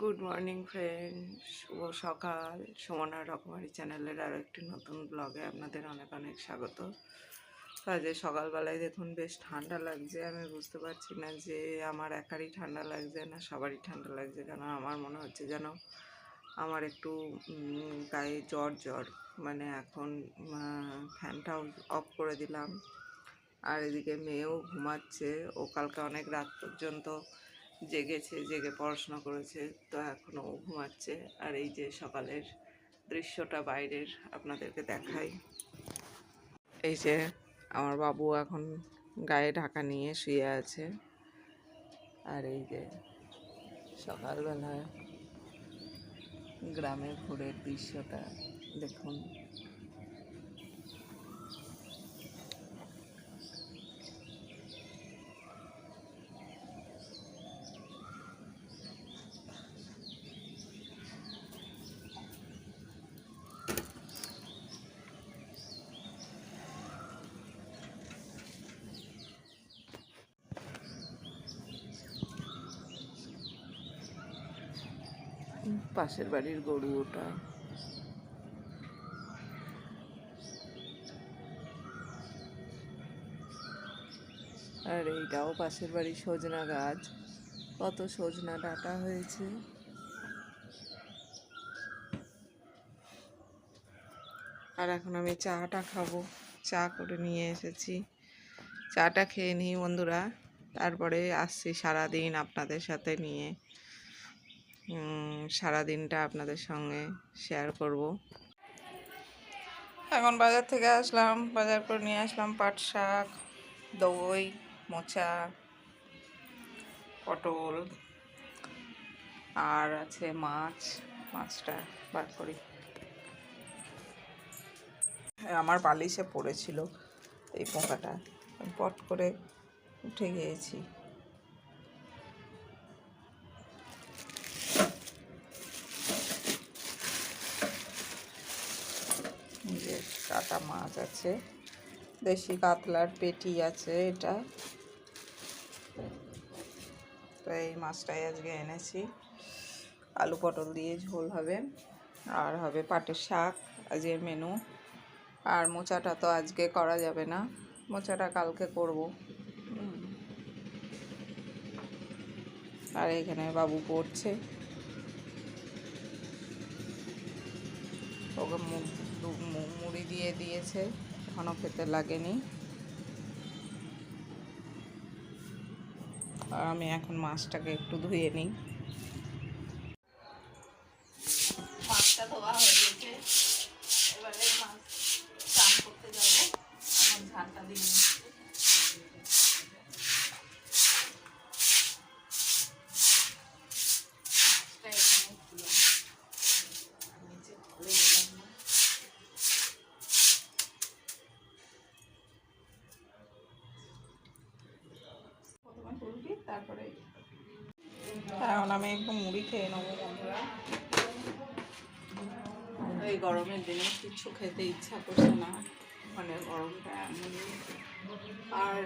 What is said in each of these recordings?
Good morning friend শুভ সকাল। সুমনা রকমারি চ্যানেলের আরও একটি নতুন ব্লগে আপনাদের অনেক অনেক স্বাগত। আজ সকালবেলায় দেখুন, বেশ ঠান্ডা লাগছে। আমি বুঝতে পারছি না যে আমার একারই ঠান্ডা লাগছে না সবারই ঠান্ডা লাগছে। কেন আমার মনে হচ্ছে যেন আমার একটু গায়ে জ্বর জ্বর। মানে এখন ফ্যানটাও অফ করে দিলাম। আর এদিকে মেয়েও ঘুমাচ্ছে। ও কালকে অনেক রাত পর্যন্ত জেগেছে, জেগে পড়াশোনা করেছে, তো এখনও ঘুমাচ্ছে। আর এই যে সকালের দৃশ্যটা বাইরের আপনাদেরকে দেখাই। এই যে আমার বাবু এখন গায়ে ঢাকা নিয়ে শুয়ে আছে। আর এই যে সকালবেলা গ্রামে ভোরের দৃশ্যটা দেখুন। পাশের বাড়ির গরু ওটা। আর এইটাও পাশের বাড়ির সজনা গাছ। কত সজনা ডাটা হয়েছে। আর এখন আমি চাটা খাব। চা করে নিয়ে এসেছি। চাটা খেয়ে নিই বন্ধুরা। তারপরে আসছি সারাদিন আপনাদের সাথে নিয়ে। উম, সারাদিনটা আপনাদের সঙ্গে শেয়ার করব। এখন বাজার থেকে আসলাম বাজার করে নিয়ে আসলাম পাট শাক দই মোচা পটল আর আছে মাছ মাছটা বার করি। আমার বালিশে পড়েছিল এই পোকাটা পট করে উঠে গিয়েছি এই যে কাটা মাছ আছে। দেশি কাতলার পেটি আছে এটা। তো এই মাছটাই আজকে এনেছি। আলু পটল দিয়ে ঝোল হবে। আর হবে পাটের শাক আজকের মেনু। আর মোচাটা তো আজকে করা যাবে না। মোচাটা কালকে করব। আর এখানে বাবু পড়ছে। ওকে মুখ মুড়ি দিয়ে দিয়েছে। এখনও খেতে লাগেনি। আর আমি এখন মাছটাকে একটু ধুয়ে নিই। তারপরে এখন আমি একটু মুড়ি খেয়ে নেব বন্ধুরা। এই গরমের দিনে কিছু খেতে ইচ্ছা করছে না মানে গরমটা এমনই আর,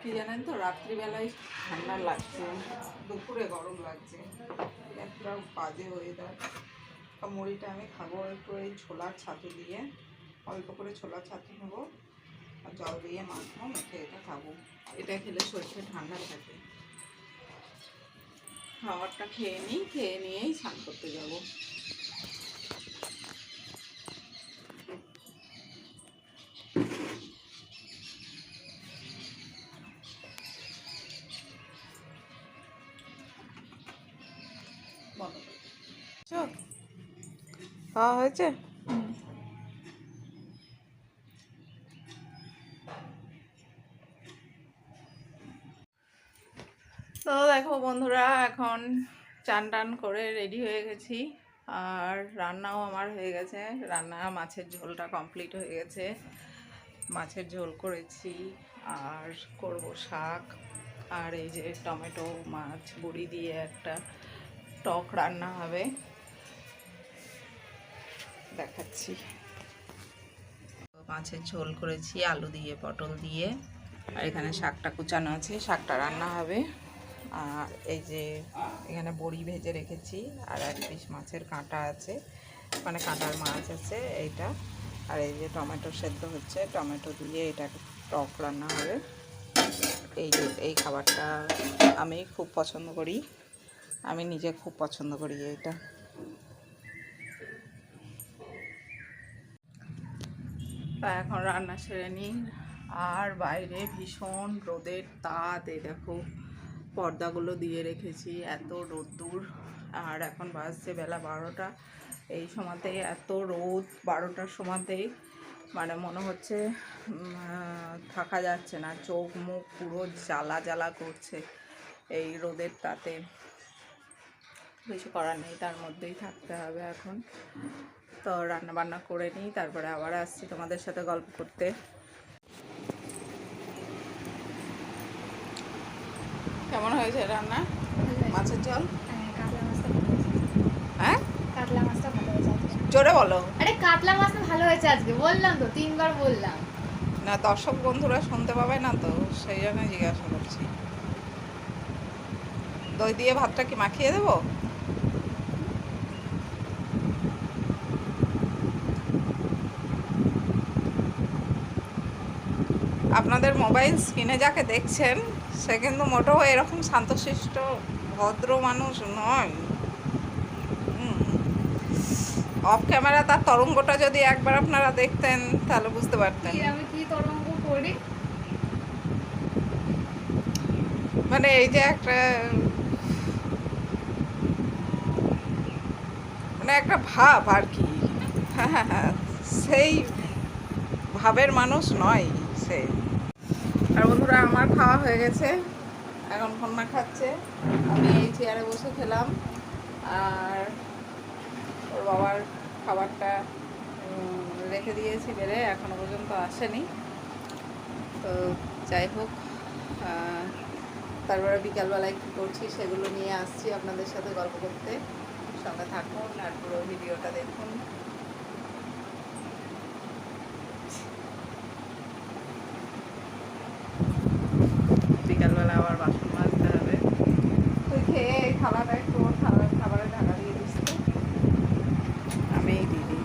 কি জানেন তো, রাত্রিবেলায় ঠান্ডা লাগছে, দুপুরে গরম লাগছে, একটা বাজে ওয়েদার মুড়িটা আমি খাব একটু এই ছোলার ছাতু দিয়ে, অল্প করে ছোলার ছাতু নেব, আর জল দিয়ে মাখবো, মেখে এটা খাব। এটা খেলে শরীরটা ঠান্ডা থাকে। খাবারটা খেয়ে নিই খেয়ে নিয়েই স্নান করতে যাব। খাওয়া হয়েছে? এখন চান টান করে রেডি হয়ে গেছি। আর রান্নাও আমার হয়ে গেছে। রান্না, মাছের ঝোলটা কমপ্লিট হয়ে গেছে। মাছের ঝোল করেছি। আর করব শাক। আর এই যে টমেটো, মাছ, বড়ি দিয়ে একটা টক রান্না হবে। দেখাচ্ছি। মাছের ঝোল করেছি, আলু দিয়ে, পটল দিয়ে। আর এখানে শাকটা কুচানো আছে। শাকটা রান্না হবে। আর এই যে এখানে বড়ি ভেজে রেখেছি আর এক পিস মাছের কাঁটা আছে। মানে কাঁটার মাছ আছে এইটা। আর এই যে টমেটো সেদ্ধ হচ্ছে, টমেটো দিয়ে এটা টক রান্না হবে। এই যে, এই খাবারটা আমি খুব পছন্দ করি। আমি নিজে খুব পছন্দ করি এটা এখন রান্না সেরে নিই। আর বাইরে ভীষণ রোদের তাত এই দেখো। পর্দাগুলো দিয়ে রেখেছি, এত রোদ্দুর আর এখন বাজছে বেলা বারোটা। এই সময়তেই এত রোদ, বারোটার সময়তেই। মানে মনে হচ্ছে থাকা যাচ্ছে না। চোখ মুখ পুরো জ্বালা জ্বালা করছে এই রোদের তাতে। কিছু করার নেই, তার মধ্যেই থাকতে হবে এখন। তো রান্না বান্না করে নিই, তারপরে আবার আসছি তোমাদের সাথে গল্প করতে। কেমন হয়েছে রান্না? মাছের ঝোল? হ্যাঁ, কাতলা মাছটা ভালো হয়েছে। হ্যাঁ। জোরে বলো। আরে কাতলা মাছটা ভালো হয়েছে আজকে বললাম তো তিনবার বললাম। না দর্শক বন্ধুরা শুনতে পাবে না তো সেই জন্য জিজ্ঞাসা করছি। দই দিয়ে ভাতটা কি মাখিয়ে দেবো? আপনাদের মোবাইল স্ক্রিনে যাকে দেখছেন সে কিন্তু মোটেও এরকম শান্তশিষ্ট ভদ্র মানুষ নয়। অফ ক্যামেরা তার তরঙ্গটা যদি একবার আপনারা দেখতেন তাহলে বুঝতে পারতেন। আমি কি তরঙ্গ করি? মানে এই যে একটা মানে একটা ভাব আর কি। হ্যাঁ হ্যাঁ হ্যাঁ। সেই ভাবের মানুষ নয় সে। আর বন্ধুরা, আমার খাওয়া হয়ে গেছে। এখন কন্যা খাচ্ছে। আমি এই চেয়ারে বসে খেলাম। আর ওর বাবার খাবারটা রেখে দিয়েছি বেড়ে, এখনও পর্যন্ত আসেনি। তো যাই হোক তারপরে বিকালবেলায় কী করছি সেগুলো নিয়ে আসছি আপনাদের সাথে গল্প করতে। সঙ্গে থাকুন আর পুরো ভিডিওটা দেখুন বিকালবেলা আবার বাসন মাজতে হবে তুই থালাটা একটু ওর খাবারে ঢাকা দিয়ে তো আমি দিদি।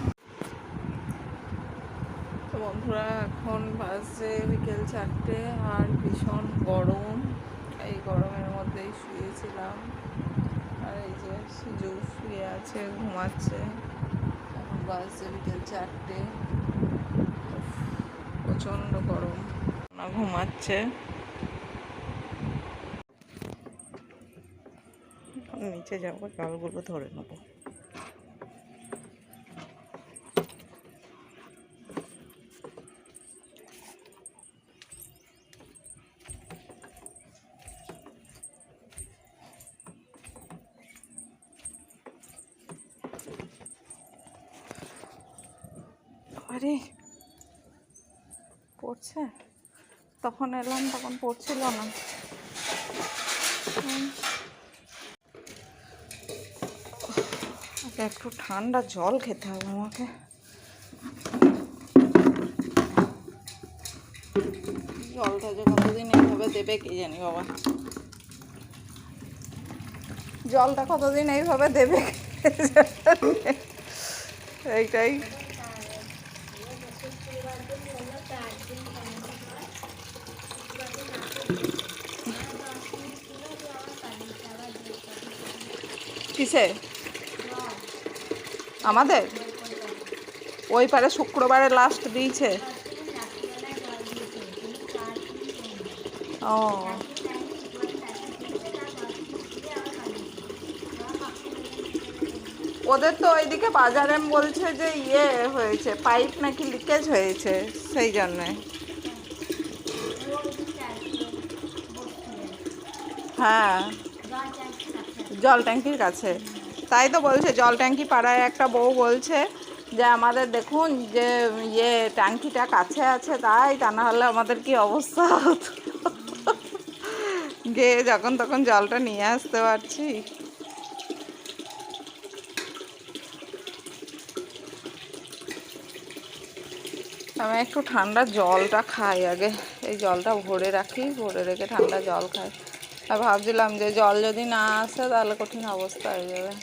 তো বন্ধুরা, এখন বাজে বিকেল চারটে, আর ভীষণ গরম। এই গরমের মধ্যেই শুয়েছিলাম। আর এই যে সিজু শুয়ে আছে, ঘুমাচ্ছে। এখন বাজছে বিকেল চারটে। প্রচণ্ড গরম। না, ঘুমাচ্ছে এখন নিচে যাব জলগুলো ধরে নেব। আরে পড়ছে? তখন এলাম তখন পড়ছিল না হুম। ওকে একটু ঠান্ডা জল খেতে হবে আমাকে। জলটা যে কতদিন এইভাবে দেবে, কে জানি বাবা। জলটা কতদিন এইভাবে দেবে এইটাই। কিসে আমাদের? ওই পারে শুক্রবারে লাস্ট দিয়েছে। ও। ওদের তো ওইদিকে বাজারে বলছে যে ইয়ে হয়েছে পাইপ নাকি লিকেজ হয়েছে, সেই জন্যে। হ্যাঁ। জল ট্যাঙ্কির কাছে। তাই তো বলছে, জল ট্যাঙ্কি পাড়ায় একটা বউ বলছে যে, আমাদের দেখুন যে ইয়ে ট্যাঙ্কিটা কাছে আছে তাই, তা না হলে আমাদের কি অবস্থা হতো? গিয়ে যখন তখন জলটা নিয়ে আসতে পারছি। আমি একটু ঠান্ডা জলটা খাই আগে। এই জলটা ভরে রাখি, ভরে রেখে ঠান্ডা জল খাই। আর ভাবছিলাম যে, জল যদি না আসে তাহলে কঠিন অবস্থা হয়ে যাবে।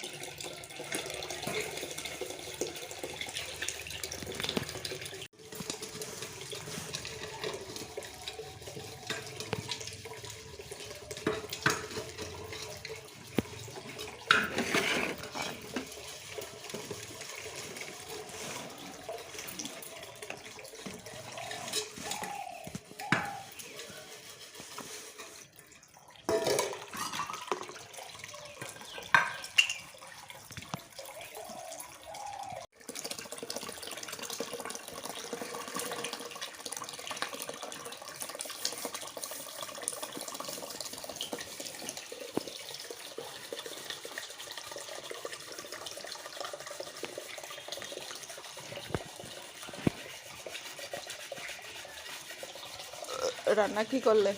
আর ও করলে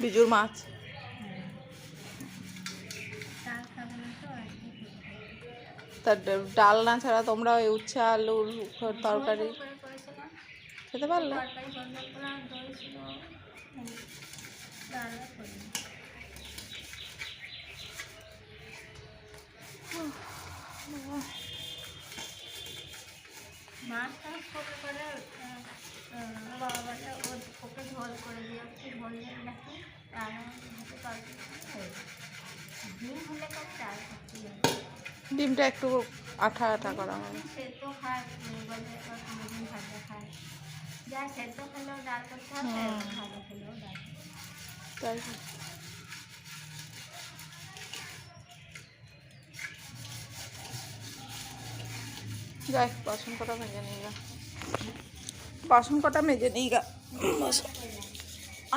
বিজুর মাছ? কি তার ডাল না ছাড়া তোমরা ওই উচ্ছে আলুর তরকারি খেতে পারলে? তরকারি বন্ধ করা বাবা বলে ও ওকে ঝোল করে দিয়েছি ঝোল দিয়ে নাকি তরকারি হয়ে ডিম হলে ডিমটা একটু আঠা আঠা করা হবে সেদ্ধ খায় উম, বলে ওর ভাজা খায়। যা সেদ্ধ খেলেও ডাল করতে হবে হুম। ভাজা খেলেও ডাল করতে হবে। তাই। যাই বাসন কটা মেজে নিই গা বাসন কটা মেজে নিই গা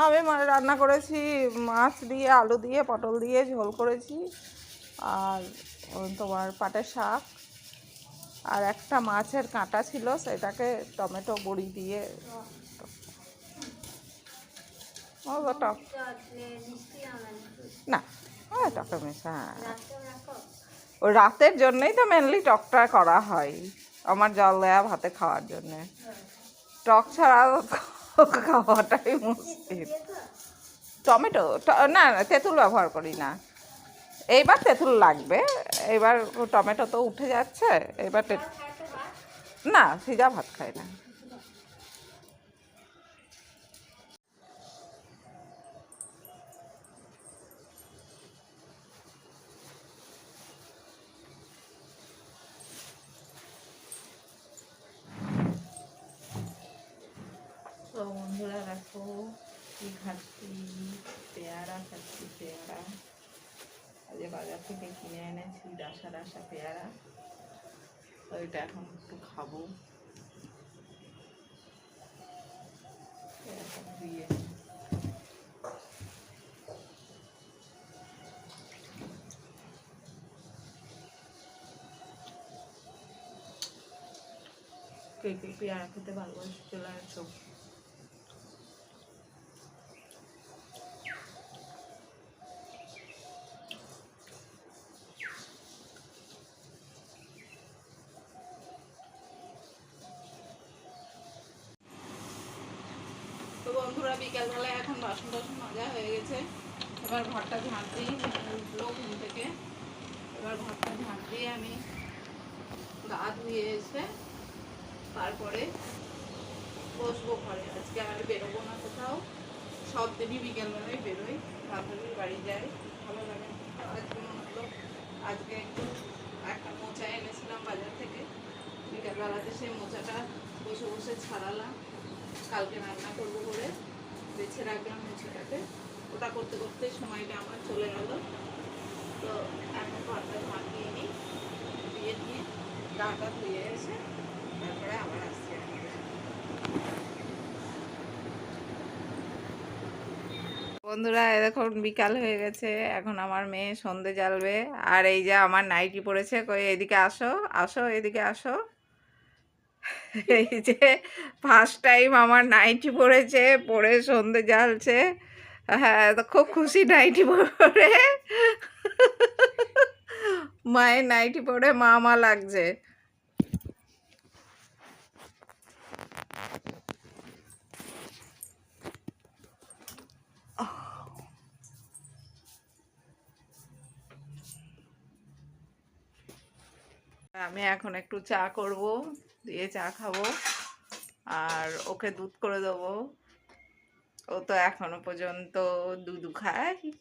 আমি মানে রান্না করেছি মাছ দিয়ে আলু দিয়ে পটল দিয়ে ঝোল করেছি। আর তোমার পাটের শাক। আর একটা মাছের কাঁটা ছিল, সেটাকে টমেটো বড়ি দিয়ে টক। না টকটা মেশা। রাখতে ওই রাতের জন্যই তো মেনলি টকটা করা হয়, আমার জল দেয়া ভাতে খাওয়ার জন্যে। টক ছাড়া খাওয়াটাই মুশকিল। টমেটো না, তেঁতুল ব্যবহার করি না। এইবার তেঁতুল লাগবে এবার টমেটো তো উঠে যাচ্ছে এবার না, সিজা ভাত খাই না। বন্ধুরা দেখো কি খাচ্ছি, পেয়ারা খাচ্ছি, পেয়ারা। আজ বাজার থেকে কিনে এনেছি, ডাসা ডাসা পেয়ারা। তো এটা এখন একটু খাব। দিয়ে কে কে পেয়ারা খেতে ভালোবাসে চলে আসো। বন্ধুরা বিকালবেলায় এখন বাসন টাসন মাজা হয়ে গেছে। এবার ঘরটা ঝাঁট দিই উঠল ঘুম থেকে। এবার ঘরটা ঝাঁট দিয়ে আমি গা ধুয়ে এসে তারপরে বসবো ঘরে। আজকে আর বেরোবো না কোথাও। সব দিনই বিকেলবেলায় বেরোই। বান্ধবীর বাড়ি যাই। ভালো লাগে আজকে মনে হলো, আজকে একটু একটা মোচা এনেছিলাম বাজার থেকে। বিকেলবেলাতে সেই মোচাটা বসে বসে ছাড়ালাম। কালকে রান্না করব বলে বেছে রাখলাম মোচাটাকে ওটা করতে করতে সময়টা আমার চলে গেল। তো এখন ঘরটা ঝাঁকিয়ে নিই দিয়ে নিয়ে গাটা ধুয়ে এসে তারপরে আবার আসছি বন্ধুরা এ দেখুন, বিকাল হয়ে গেছে। এখন আমার মেয়ে সন্ধে জ্বালবে। আর এই যে আমার নাইটি পড়েছে কই, এদিকে আসো আসো, এদিকে আসো। এই যে ফার্স্ট টাইম আমার নাইটি পড়েছে পরে সন্ধে জ্বালছে। হ্যাঁ তো খুব খুশি নাইটি পরে মায়ের নাইটি পরে মা মা লাগছে। আমি এখন একটু চা করব। দিয়ে চা খাব। আর ওকে দুধ করে দেবো। ও তো এখনও পর্যন্ত দুধ খায়।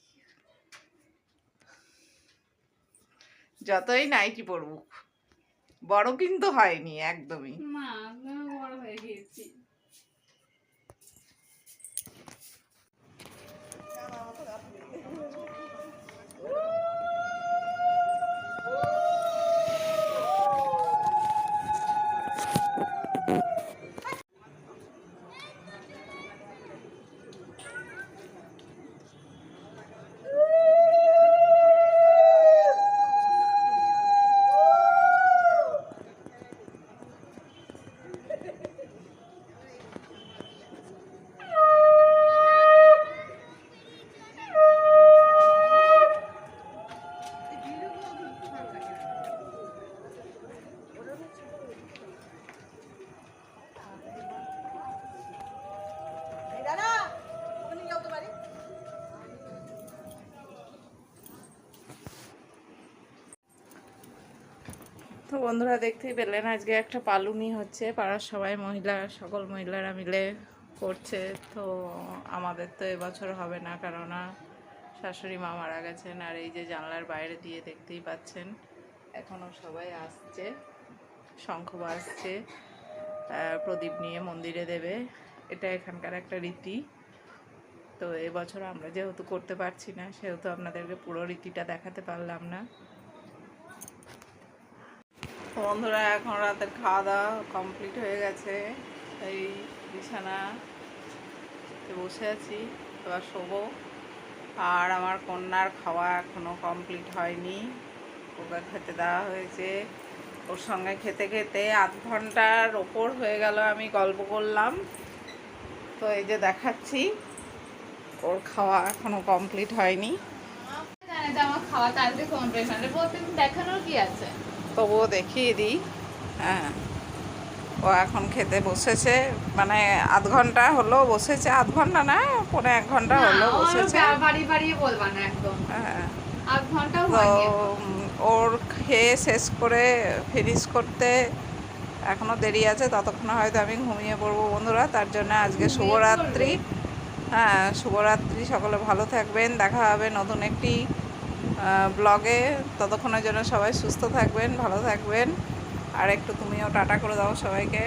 যতই নাইটি পড়ুক বড় কিন্তু হয়নি একদমই। বড় হয়ে গিয়েছি। তো বন্ধুরা দেখতেই পেলেন, আজকে একটা পালুনি হচ্ছে। পাড়ার সবাই মহিলা, সকল মহিলারা মিলে করছে। তো আমাদের তো এবছর হবে না কেননা শাশুড়ি মা মারা গেছেন আর এই যে জানলার বাইরে দিয়ে দেখতেই পাচ্ছেন এখনও সবাই আসছে। শঙ্খ বাজছে প্রদীপ নিয়ে মন্দিরে দেবে। এটা এখানকার একটা রীতি। তো এবছর আমরা যেহেতু করতে পারছি না, সেহেতু আপনাদেরকে পুরো রীতিটা দেখাতে পারলাম না। বন্ধুরা, এখন রাতের খাওয়া দাওয়া কমপ্লিট হয়ে গেছে। এই বিছানা বসে আছি, এবার শোবো। আর আমার কন্যার খাওয়া এখনও কমপ্লিট হয়নি। ওকে খেতে দেওয়া হয়েছে। ওর সঙ্গে খেতে খেতে আধ ঘণ্টার ওপর হয়ে গেল আমি গল্প করলাম। তো এই যে দেখাচ্ছি, ওর খাওয়া এখনও কমপ্লিট হয়নি। আমার খাওয়া তাড়াতাড়ি কমপ্লিট হয় দেখানোর কি আছে? তবুও দেখিয়ে দিই। হ্যাঁ। ও এখন খেতে বসেছে। মানে আধ ঘণ্টা হলো বসেছে। আধ ঘণ্টা না পৌনে এক ঘণ্টা হলো বসেছে। হ্যাঁ। তো ওর খেয়ে শেষ করে ফিনিশ করতে এখনও দেরি আছে। ততক্ষণ হয়তো আমি ঘুমিয়ে পড়ব বন্ধুরা। তার জন্য আজকে শুভরাত্রি। হ্যাঁ শুভরাত্রি। সকলে ভালো থাকবেন। দেখা হবে নতুন একটি ব্লগে ততক্ষণের জন্য সবাই সুস্থ থাকবেন, ভালো থাকবেন। আর একটু তুমিও টাটা করে দাও সবাইকে।